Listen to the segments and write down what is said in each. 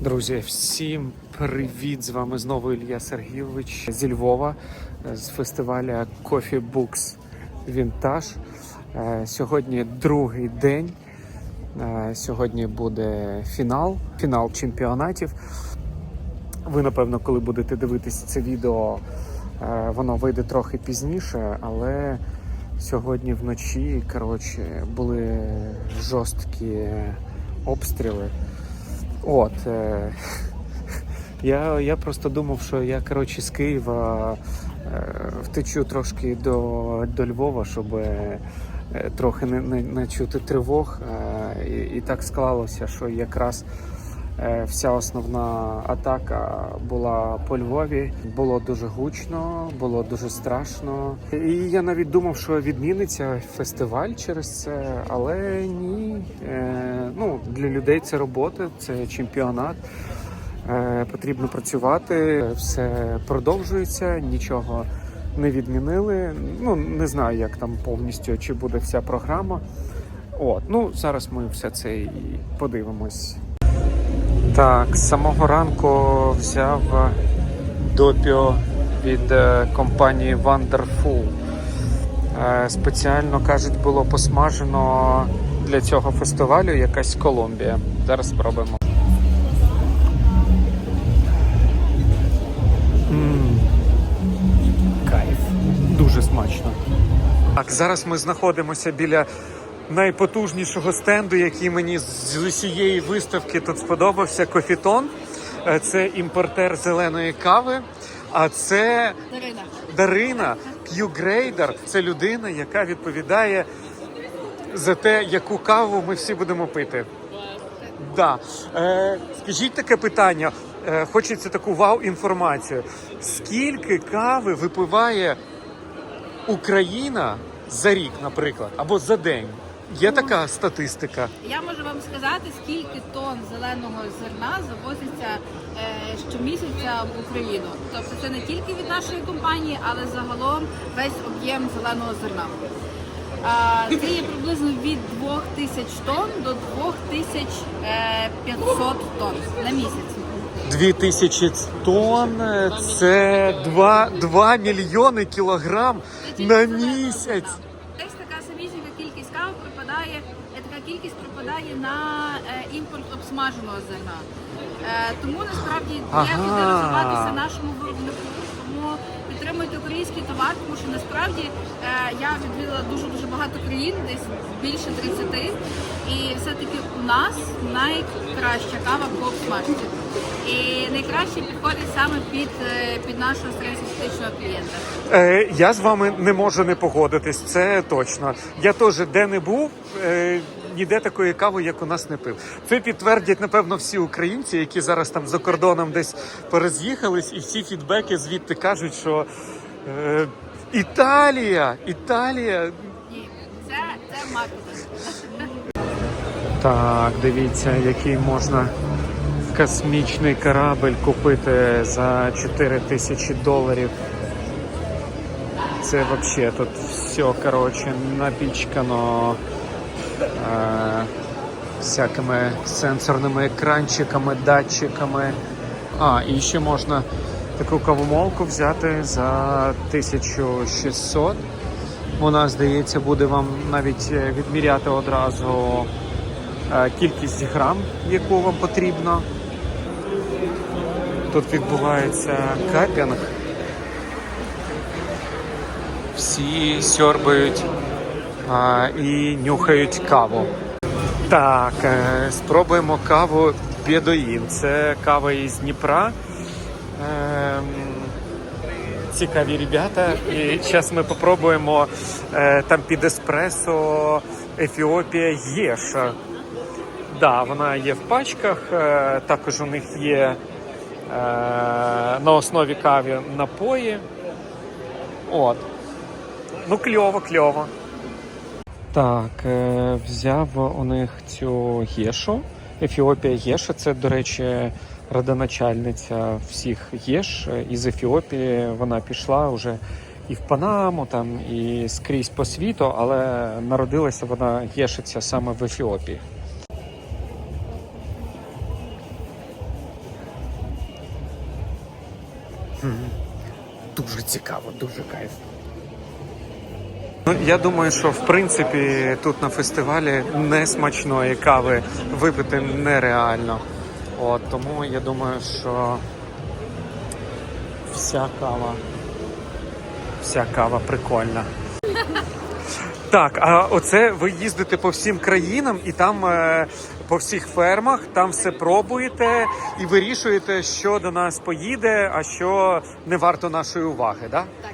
Друзі, всім привіт! З вами знову Ілля Сергійович зі Львова з фестиваля Coffee Books Vintage. Е, Сьогодні другий день. Е, Сьогодні буде фінал, фінал чемпіонатів. Ви, напевно, коли будете дивитися це відео, е, воно вийде трохи пізніше, але сьогодні вночі коротше, були жорсткі обстріли. От. Е, я, я просто думав, що я коротше, з Києва е, втечу трошки до, до Львова, щоб е, трохи не, не, не чути тривог. І, і так склалося, що якраз вся основна атака була по Львові. Було дуже гучно, було дуже страшно. І я навіть думав, що відміниться фестиваль через це, але ні. Е, ну, для людей це робота, це чемпіонат. Е, потрібно працювати, все продовжується, нічого не відмінили. Ну не знаю, як там повністю чи буде вся програма. От, ну зараз ми все це і подивимось. Так, з самого ранку взяв допіо від е, компанії Wonderful. Е, Спеціально кажуть, було посмажено для цього фестивалю якась Колумбія. Зараз спробуємо. Кайф. Дуже смачно. Так, зараз ми знаходимося біля найпотужнішого стенду, який мені з усієї виставки тут сподобався. Кофітон. Е, Це імпортер зеленої кави. А це Дарина. Дарина Q-грейдер. Це людина, яка відповідає за те, яку каву ми всі будемо пити. Да. Е, скажіть таке питання. Е, хочеться таку вау-інформацію. Скільки кави випиває Україна за рік, наприклад, або за день? Є така статистика. Я можу вам сказати, скільки тонн зеленого зерна завозиться е, щомісяця в Україну. Тобто це не тільки від нашої компанії, але загалом весь об'єм зеленого зерна. А, це є приблизно від 2000 тонн до 2500 тонн на місяць. 2000 тонн е, це 2, 2 мільйони кілограм на місяць. зерна. Десь така самісінька кількість кави припадає, е, така кількість припадає на е, імпорт обсмаженого зерна. Е, тому насправді Ага. є куди розвиватися нашому виробнику. Тому підтримуйте український товар, тому що насправді е, я відвідала дуже дуже багато країн, десь більше 30, і все-таки у нас найкраща кава по обсмажці. І найкраще підходить саме під, е, під нашого середньостатистичного клієнта. Е, я з вами не можу не погодитись, це точно. Я теж де не був, е, ніде такої кави, як у нас не пив. Це підтвердять, напевно, всі українці, які зараз там за кордоном десь пороз'їхались, і всі фідбеки звідти кажуть, що е, Італія, Італія. Ні, це, це. Так, дивіться, який можна космічний корабль купити за 4 тисячі доларів. Це взагалі тут все коротше напічкано всякими сенсорними екранчиками, датчиками. А, і ще можна таку кавомолку взяти за 1600. Вона, здається, буде вам навіть е, відміряти одразу е, кількість грам, яку вам потрібно. Тут відбувається капінг. Всі сьорбають а, і нюхають каву. Так, е, спробуємо каву Бєдоїн. Це кава із Дніпра. Ем, цікаві ребята. І зараз ми попробуємо е, там під еспресо Ефіопія Єша. Да, вона є в пачках. е, Також у них є на основі каві напої. От. Ну, кльово, кльово. Так, е, взяв у них цю гешу. Ефіопія Геша. Це, до речі, родоначальниця всіх геш. Із Ефіопії вона пішла вже і в Панаму, там, і скрізь по світу, але народилася вона гешиця саме в Ефіопії. Дуже цікаво, дуже кайф. Ну, я думаю, що в принципі тут на фестивалі несмачної кави випити нереально. От, тому я думаю, що вся кава, вся кава прикольна. Так, а оце ви їздите по всім країнам і там е, по всіх фермах, там все пробуєте і вирішуєте, що до нас поїде, а що не варто нашої уваги, да? Так,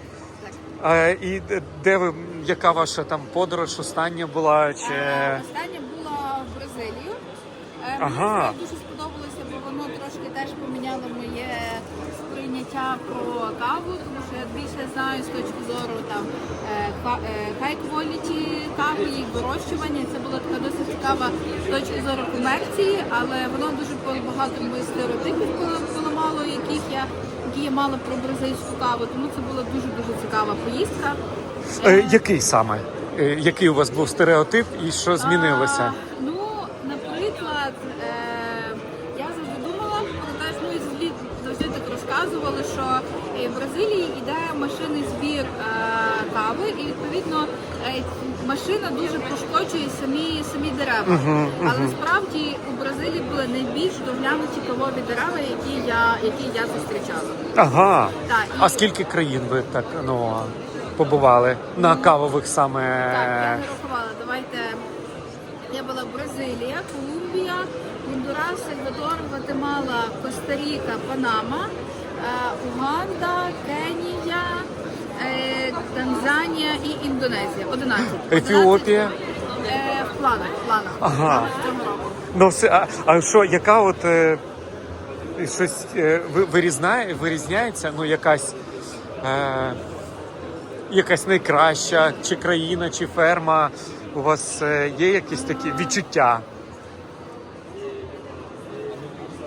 так. Е, і де- де ви, яка ваша там подорож остання була? Чи Е, Остання була в Бразилію. Е, Ага. Мені дуже сподобалося, бо воно трошки теж поміняло моє сприйняття про каву, тому що я більше знаю з точки зору там е, ка- е, high quality кави, їх вирощування. Це була така досить цікава з точки зору комерції, але воно дуже багато моїх стереотипів пол- поламало, яких я які я мала про бразильську каву. Тому це була дуже дуже цікава поїздка. Е, який саме? Е, який у вас був стереотип і що змінилося? А, ну, наприклад, е, я завжди думала, пам'ятаєш, ну і завжди, завжди так розказували, що е, в Бразилії йде машинний збір е, кави, і відповідно е, машина дуже пошкоджує самі, самі дерева. Але насправді у Бразилії були найбільш доглянуті кавові дерева, які я, які я зустрічала. Ага. Так, і- А скільки країн ви так ну побували на кавових саме? Так, я не рахувала. Давайте. Я була Бразилія, Колумбія, Гондурас, Сальвадор, Гватемала, Коста-Ріка, Панама, е, Уганда, Кенія, е, Танзанія і Індонезія. 11. 11 Ефіопія? Е, в планах, в планах. Ага. Ну все, а, а що, яка от е, щось е, ви- вирізняється? Ну, якась. Е, якась найкраща, чи країна, чи ферма. У вас е, є якісь такі відчуття?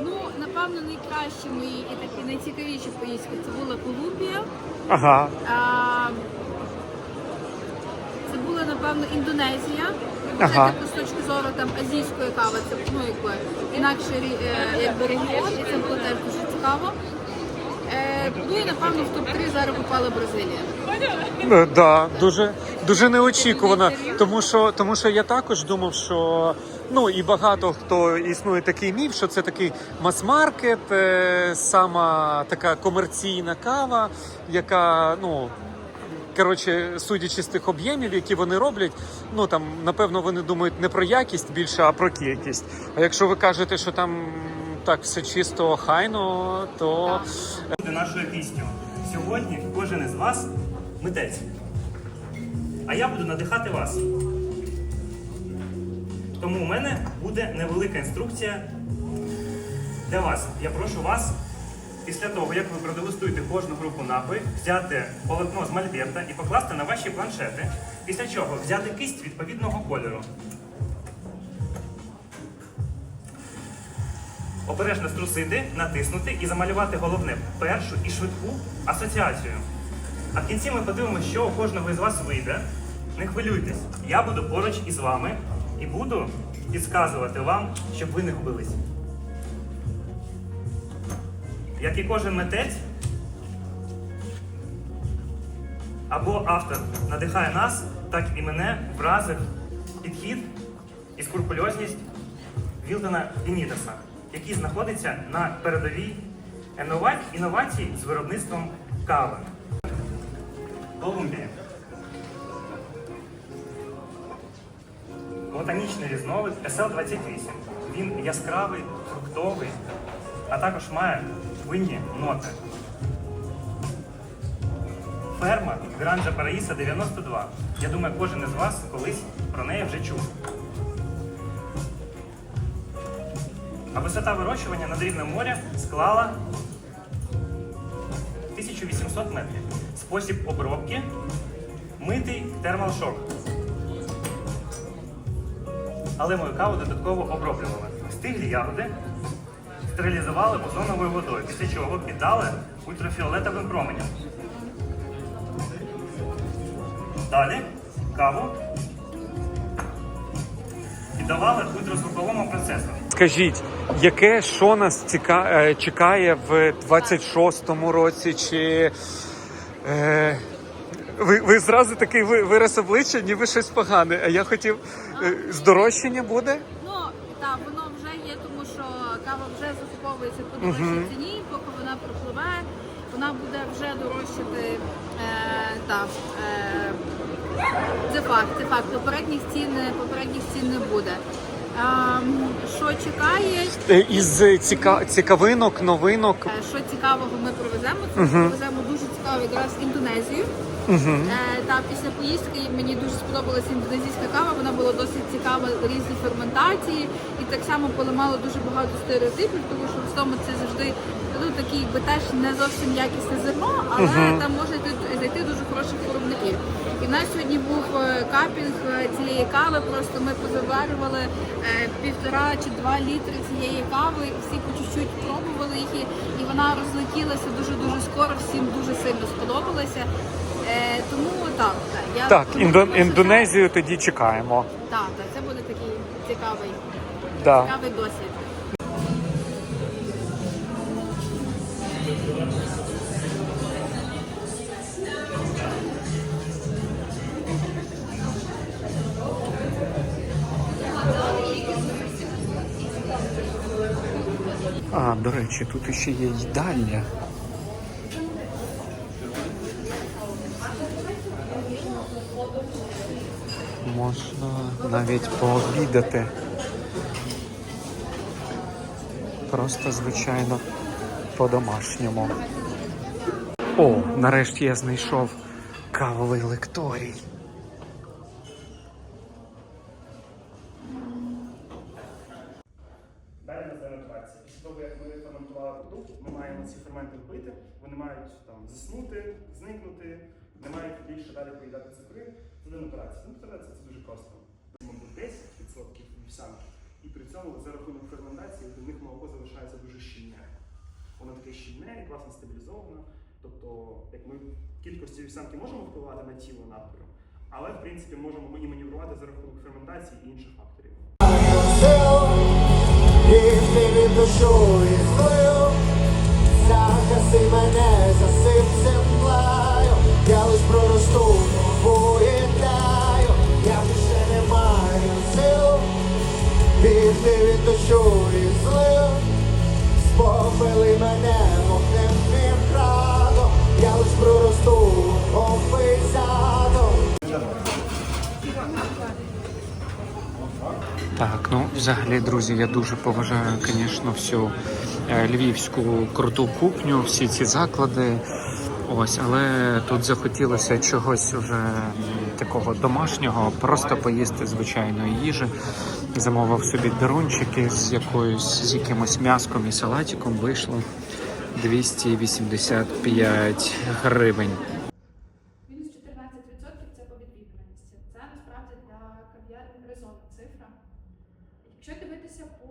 Ну, напевно, найкращі мої і такі найцікавіші поїздки це була Колумбія. Ага. А, Це була, напевно, Індонезія. Це Ага. типу, з точки зору там азійської кави, це ну, якби інакше якби регіон, і це було теж дуже цікаво. Ну і напевно в топ-3 зараз попала Бразилія. Е, Да, дуже, дуже неочікувано. Тому що, тому що я також думав, що ну і багато хто існує такий міф, що це такий мас-маркет, е, сама така комерційна кава, яка ну. Коротше, судячи з тих об'ємів, які вони роблять, ну там напевно вони думають не про якість більше, а про кількість. А якщо ви кажете, що там так все чисто хайно, то буде нашою пісню. Сьогодні кожен із вас митець. А я буду надихати вас. Тому у мене буде невелика інструкція для вас. Я прошу вас, після того, як ви продегустуєте кожну групу напою, взяти полотно з мольберта і покласти на ваші планшети, після чого взяти кисть відповідного кольору. Обережно струсити, натиснути і замалювати головне першу і швидку асоціацію. А в кінці ми подивимося, що у кожного із вас вийде. Не хвилюйтесь, я буду поруч із вами і буду підказувати вам, щоб ви не губились. Як і кожен митець або автор надихає нас, так і мене вразив підхід і скрупульозність Вілдена Бенітеса, який знаходиться на передовій інновацій з виробництвом кави. Колумбія. Ботанічний різновид SL28. Він яскравий, фруктовий, а також має винні ноти. Ферма Гранджа Параїса 92. Я думаю, кожен із вас колись про неї вже чув. А висота вирощування над рівнем моря склала 1800 метрів. Спосіб обробки митий термалшок. Але мою каву додатково оброблювали. Стиглі ягоди стерилізували озоновою водою, після чого піддали ультрафіолетовим променям. Далі каву піддавали ультразвуковому процесору. Скажіть, яке що нас ціка... е, чекає в 26-му році? Чи е... ви, ви зразу такий вираз обличчя, ніби щось погане. А я хотів е, здорожчання буде? Ну так, воно вже є, тому що кава вже закуповується по дорожчій ціні, поки вона пропливе, вона буде вже дорожчати. Е, так, е, це факт, це факт. Попередніх цін, попередніх цін не буде. Ем, що чекає? Е, Із ціка... цікавинок, новинок. Е, Що цікавого ми привеземо? Це ми привеземо дуже цікаво якраз Індонезію. Е, Та після поїздки мені дуже сподобалася індонезійська кава. Вона була досить цікава, різні ферментації, і так само поламало дуже багато стереотипів, тому що в тому це завжди ну такі, якби теж не зовсім якісне зерно, але там може йти- зайти дуже хороших виробників. І в нас сьогодні був е, капінг е, цієї кави. Просто ми позаварювали е, півтора чи два літри цієї кави. Всі по чуть-чуть пробували їх, і- вона розлетілася дуже дуже скоро. Всім дуже сильно сподобалася. Тому так, так, я Так, тому індо... думаю, що Індонезію тоді чекаємо. Так, так, це буде такий цікавий, Да. цікавий досвід. Речі, тут іще є їдальня. Можна навіть пообідати. Просто, звичайно, по-домашньому. О, нарешті я знайшов кавовий лекторій. Далі нас денатурація. Після того, як ми ферментували продукт, ми маємо ці ферменти вбити, вони мають там заснути, зникнути, не мають більше далі поїдати цукри. Це денатурація. Денатурація це дуже просто. Мабуть, 10% вівсянки. І при цьому за рахунок ферментації в них молоко залишається дуже щільне. Воно таке щільне і класно стабілізоване. Тобто, як ми кількості вівсянки можемо впливати на тіло надкору, але в принципі можемо і маневрувати за рахунок ферментації і інших факторів. Загаси мене за взагалі, друзі, я дуже поважаю, звісно, всю е, львівську круту кухню, всі ці заклади. Ось, але тут захотілося чогось вже такого домашнього, просто поїсти звичайної їжі. Замовив собі дарунчики з якоюсь з якимось м'яском і салатиком. Вийшло 285 гривень. Мінус 14% це по відвідуваності. Це насправді для кав'ярні резонна цифра. Якщо дивитися по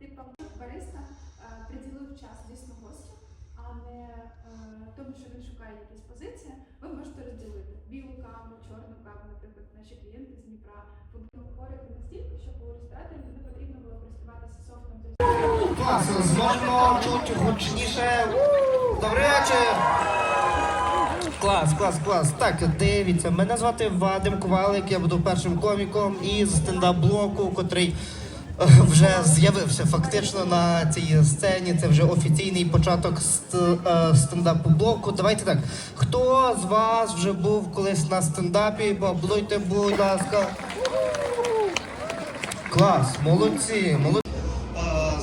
типам бариста, е, приділив час дійсно гостю, а не е, тому, що він шукає якісь позиції, ви можете розділити білу каву, чорну каву, наприклад, наші клієнти з Дніпра. Говорять настільки, щоб у рестораторі не потрібно було користуватися софтом. Клас, зможемо чути гучніше. Добрий вечір. Клас, клас, клас. Так, дивіться, мене звати Вадим Ковалик, я буду першим коміком із стендап-блоку, котрий вже з'явився фактично на цій сцені. Це вже офіційний початок е, стендап-блоку. Давайте так. Хто з вас вже був колись на стендапі? Поаплодуйте, будь ласка. Клас, молодці, молодці.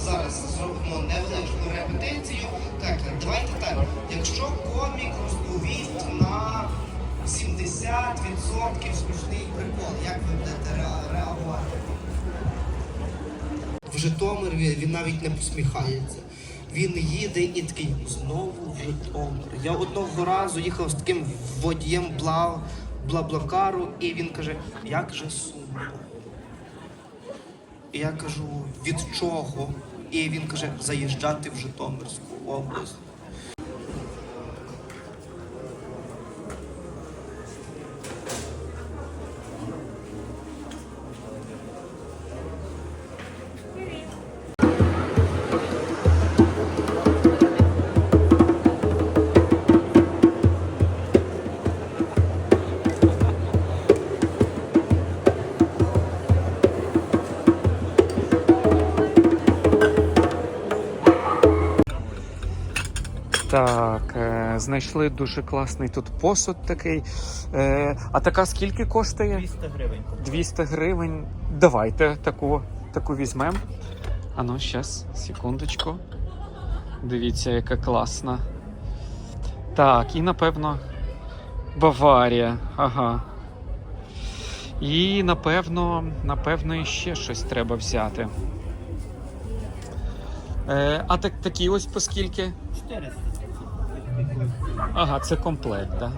Зараз зробимо невеличку репетицію. Так, давайте так. Якщо комік розповість на 70% смішний прикол, як ви будете реагувати? Житомир він, навіть не посміхається. Він їде і такий знову в Житомир. Я одного разу їхав з таким водієм бла, бла-блакару, і він каже, як же сумно. І я кажу, від чого? І він каже, заїжджати в Житомирську область. Так, е, знайшли дуже класний тут посуд такий. Е, а така скільки коштує? 200 гривень. 200 гривень. Давайте таку, таку візьмемо. А ну, щас, секундочку. Дивіться, яка класна. Так, і напевно Баварія. Ага. І напевно, напевно, іще щось треба взяти. Е, а так, такі ось по скільки? 400. Ага, це комплект, так? Да?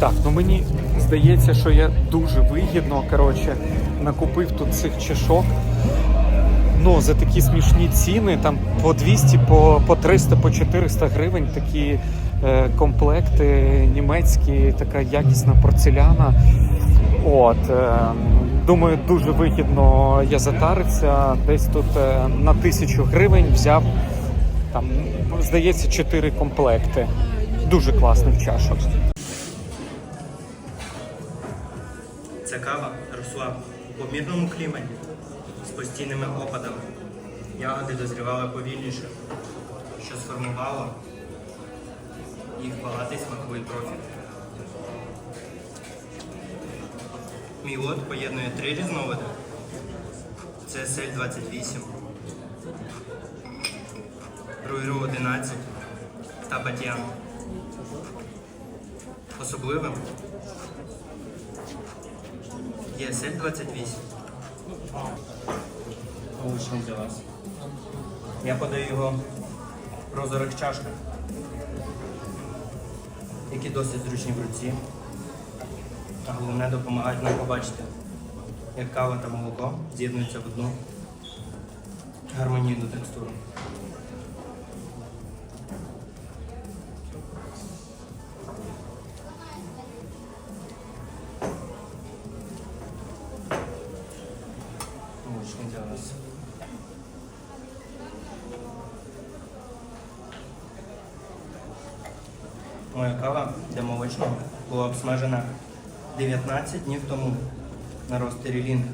Так, ну мені здається, що я дуже вигідно коротше, накупив тут цих чашок. Ну, за такі смішні ціни, там по 200, по, по 300, по 400 гривень такі е, комплекти німецькі, така якісна порцеляна. От, е, думаю, дуже вигідно я. Десь тут е, на тисячу гривень взяв там, здається, 4 комплекти. Дуже класних чашок. Ця кава росла у помірному кліматі з постійними опадами. Ягоди дозрівали повільніше, що сформувало їх багатий смаковий профіль. Мій лот поєднує три різновиди. Це сель 28, Руйру 11 та Батіан. Особливим є сель 28. Лишень для вас. Я подаю його в прозорих чашках, які досить зручні в руці, а головне допомагають нам побачити, як кава та молоко з'єднуються в одну гармонійну текстуру. 19 днів тому на ростері Лінг.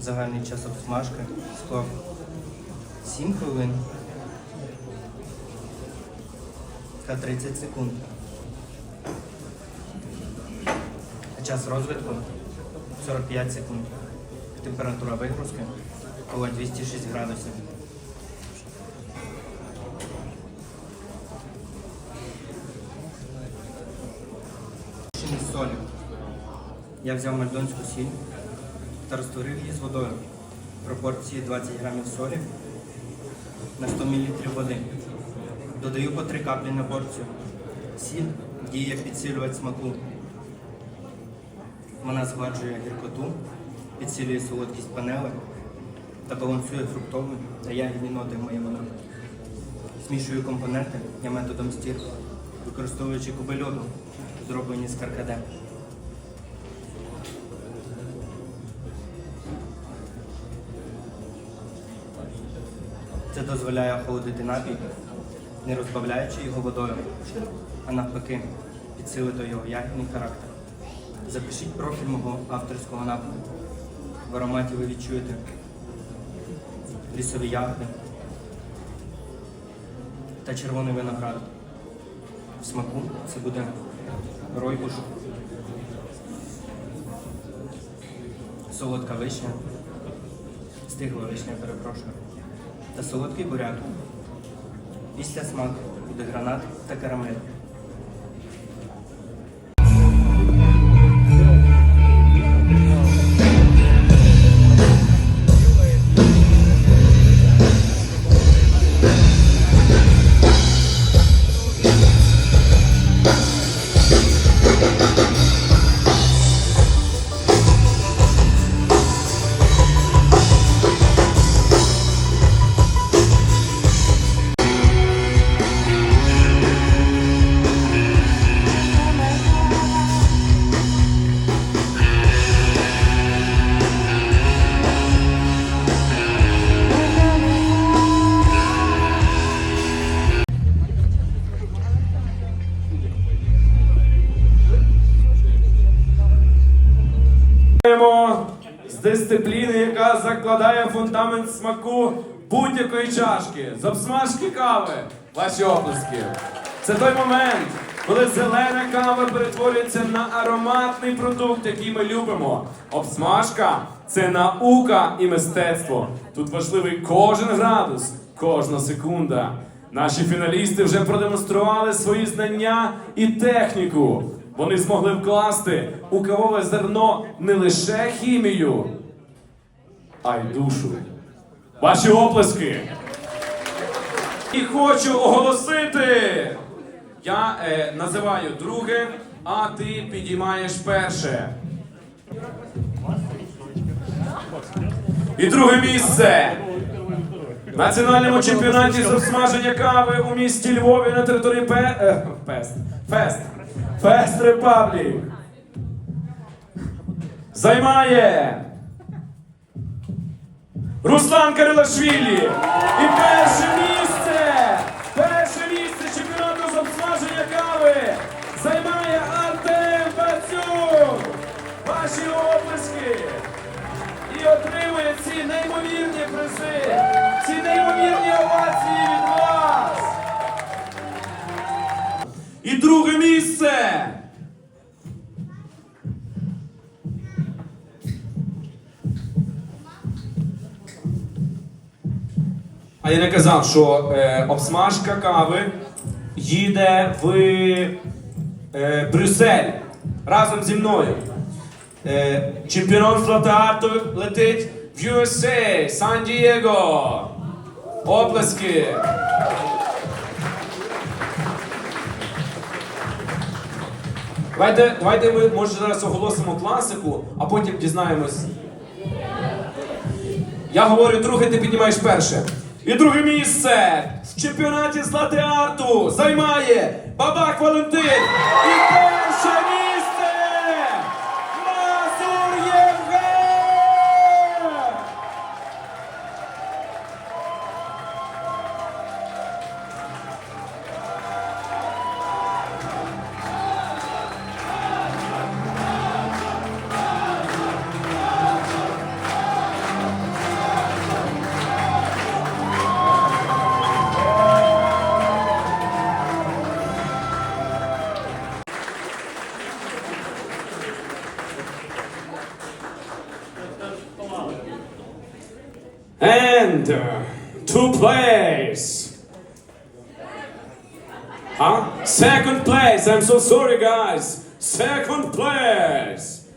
Загальний час обсмажки склав 7 хвилин та 30 секунд. А час розвитку 45 секунд. Температура вигрузки коло 206 градусів. Я взяв мальдонську сіль та розтворив її з водою. в Пропорції 20 грамів солі на 100 мл води. Додаю по 3 каплі на порцію. Сіль діє як підсилювач смаку. Вона згладжує гіркоту, підсилює солодкість панели та балансує фруктові та ягідні ноти в моєму напої. Змішую компоненти я методом стір, використовуючи куби льоду, зроблені з каркаде. Дозволяє охолодити напій, не розбавляючи його водою, а навпаки, підсилити його ягідний характер. Запишіть профіль мого авторського напою. В ароматі ви відчуєте лісові ягоди та червоний виноград. В смаку це буде ройбуш, солодка вишня, стигла вишня, перепрошую, та солодкий буряк. Після смак буде гранат та карамель. Дисципліни, яка закладає фундамент смаку будь-якої чашки, з обсмажки кави. Ваші оплески. Це той момент, коли зелена кава перетворюється на ароматний продукт, який ми любимо. Обсмажка це наука і мистецтво. Тут важливий кожен градус, кожна секунда. Наші фіналісти вже продемонстрували свої знання і техніку. Вони змогли вкласти у кавове зерно не лише хімію, а й душу. Ваші оплески. І хочу оголосити. Я е, називаю друге, а ти підіймаєш перше. І друге місце. Національному чемпіонаті з обсмаження кави у місті Львові на території Пе... е, Пест. Фест. Фест Репаблік. Займає Руслан Карилашвілі. І перше місце. Перше місце чемпіонату з обсмаження кави займає Артем Бацюк. Ваші оплески і отримує ці неймовірні призи, ці неймовірні овації друге місце. А я не казав, що е, обсмажка кави їде в е, Брюссель разом зі мною. Е, чемпіонство театру летить в USA, Сан-Дієго. Оплески. Давайте, давайте ми може зараз оголосимо класику, а потім дізнаємось. Я говорю друге, ти піднімаєш перше. І друге місце в чемпіонаті з латеарту займає Бабак Валентин. І перше Second place. I'm so sorry, guys. Second place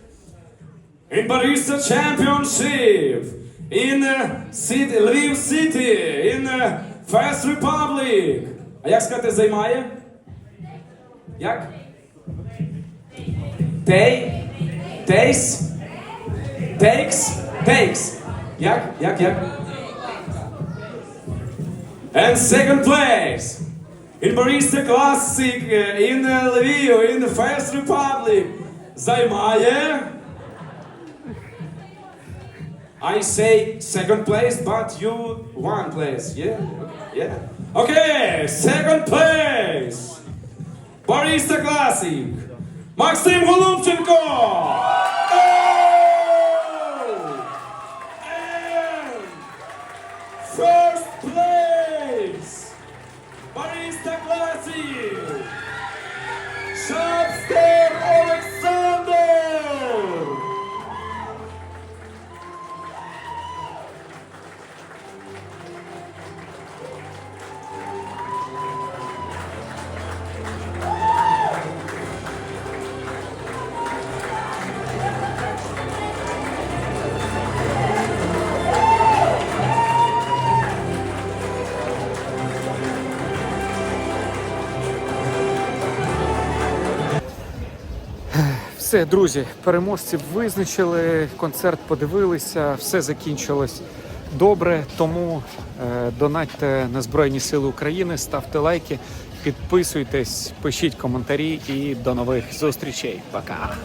in Barista Championship in uh, city, Lviv City in uh, First Republic. А як сказати займає? Як? Тей? Тейс? Takes? Takes. Як? Як? Як? And second place in Barista Classic uh, in uh, Lviv, in the First Republic, займає. I say second place, but you one place, yeah? Yeah. Okay, second place. Barista Classic. Максим Голубченко. Oh! And esta classe. Assim. Все, друзі, переможців визначили, концерт подивилися, все закінчилось добре. Тому е, донатьте на Збройні Сили України, ставте лайки, підписуйтесь, пишіть коментарі і до нових зустрічей. Пока!